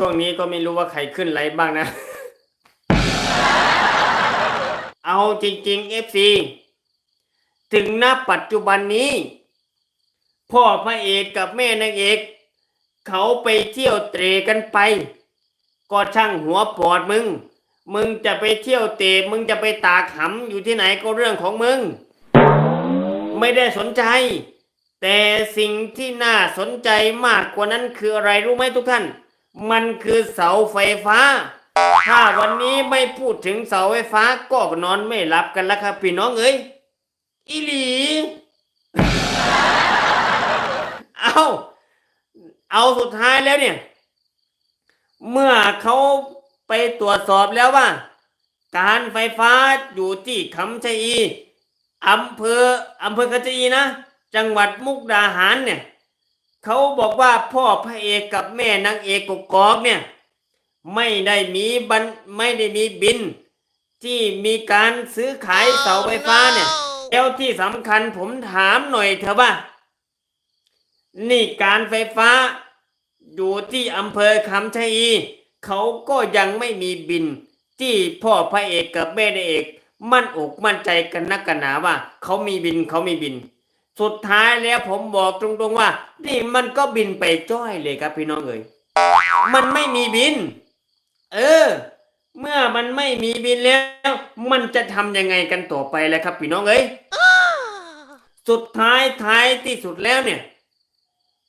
ช่วงนี้ก็ไม่รู้ว่าใครขึ้นไรบ้างนะ เอาจริงๆ FC ถึงณปัจจุบันนี้ พ่อพระเอกกับแม่นางเอก เขาไปเที่ยวเตรกันไป ก็ช่างหัวปอดมึง มึงจะไปเที่ยวเตะมึงจะไปตากหำอยู่ที่ไหนก็เรื่องของมึง ไม่ได้สนใจ แต่สิ่งที่น่าสนใจมากกว่านั้นคืออะไรรู้ไหมทุกท่าน มันคือเสาไฟฟ้า ถ้าวันนี้ไม่พูดถึงเสาไฟฟ้าก็นอนไม่หลับกันแล้วครับพี่น้องเอ้ยอีหลี เอาเอาสุดท้ายแล้วเนี่ย เมื่อเขาไปตรวจสอบแล้วว่า การไฟฟ้าอยู่ที่คำชะอีอำเภออำเภอกระจีนะ จังหวัดมุกดาหารเนี่ย เขาบอกว่าพ่อพระเอกกับแม่นางเอกกกอกเนี่ยไม่ได้มีบันไม่ได้มีบิน ที่มีการซื้อขายเสาไฟฟ้าเนี่ยแล้วที่สำคัญผมถามหน่อยเถอะว่า นี่การไฟฟ้าอยู่ที่อำเภอคำชะอีเขาก็ยังไม่มีบิน ที่พ่อพระเอกกับแม่นางเอก มั่นอกมั่นใจกันนักกันหนาว่า เขามีบินเขามีบิน สุดท้ายแล้วผมบอกตรงๆว่า นี่มันก็บินไปจ้อยเลยครับพี่น้องเอ๋ยมันไม่มีบิน เออ เมื่อมันไม่มีบินแล้ว มันจะทำยังไงกันต่อไปแล้วครับ พี่น้องเอ๋ยสุดท้ายท้ายที่สุดแล้วเนี่ย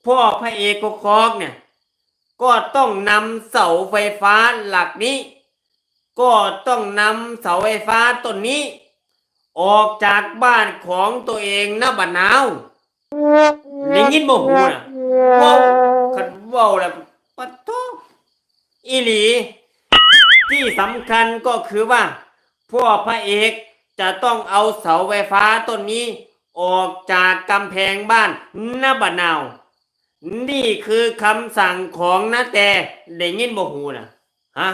พ่อพระเอกกกอกเนี่ย ก็ต้องนำเสาไฟฟ้าหลักนี้ ก็ต้องนำเสาไฟฟ้าต้นนี้ ออกจากบ้านของตัวเองนะบัดนาวได้ยินบ่หูนะเว้าคันเว้าแล้วปัดโตอีหลี ที่สำคัญก็คือว่า พ่อพระเอกจะต้องเอาเสาไฟฟ้าต้นนี้ ออกจากกำแพงบ้านนะบัดนาว นี่คือคำสั่งของนาแต่ได้ยินบ่หูนะฮะ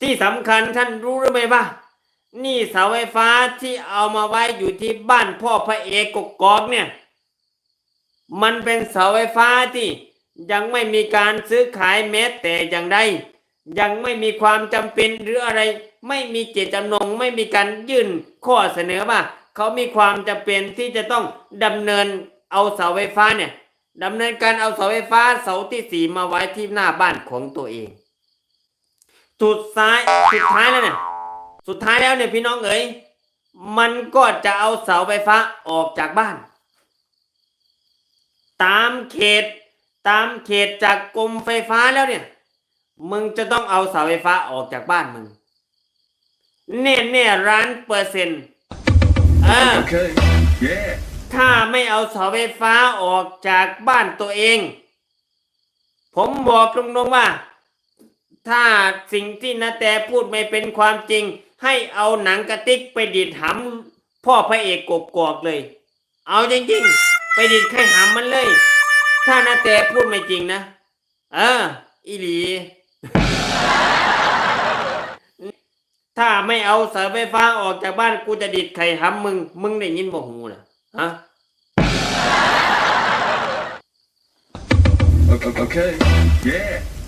ที่สำคัญท่านรู้หรือไม่ว่า นี่เสาไฟฟ้าที่เอามาไว้อยู่ที่บ้านพ่อพระเอกกกอกเนี่ย มันเป็นเสาไฟฟ้าที่ยังไม่มีการซื้อขายแม้แต่อย่างใดยังไม่มีความจำเป็นหรืออะไร ไม่มีเจตจำนงไม่มีการยื่นข้อเสนอว่าเขามีความจำเป็นที่จะต้องดำเนินเอาเสาไฟฟ้าเนี่ยดำเนินการเอาเสาไฟฟ้าเสาที่สีมาไว้ที่หน้าบ้านของตัวเอง สุดท้ายสุดท้ายแล้วเนี่ย สุดท้ายแล้วเนี่ยพี่น้องเอ๋ยมันก็จะเอาเสาไฟฟ้าออกจากบ้าน ตามเขตตามเขตจากกรมไฟฟ้าแล้วเนี่ย มึงจะต้องเอาเสาไฟฟ้าออกจากบ้านมึงแน่แน่ๆร้านเปอร์เซ็นต์อ่า Okay. Yeah. ถ้าไม่เอาเสาไฟฟ้าออกจากบ้านตัวเอง ผมบอกตรงๆว่า ถ้าสิ่งที่นาแต่พูดไม่เป็นความจริง ให้เอาหนังกระติกไปดีดหำพ่อพระเอกกบกอกเลย เอาจริงๆ ไปดีดแค่หำมันเลย ถ้านาแต่พูดไม่จริงนะ เออ อีหลี ถ้าไม่เอาเสาไฟฟ้าออกจากบ้านกูจะดีดไข่หำมึง มึงได้ยินบ่หูนะฮะ O- o- Okay. Yeah.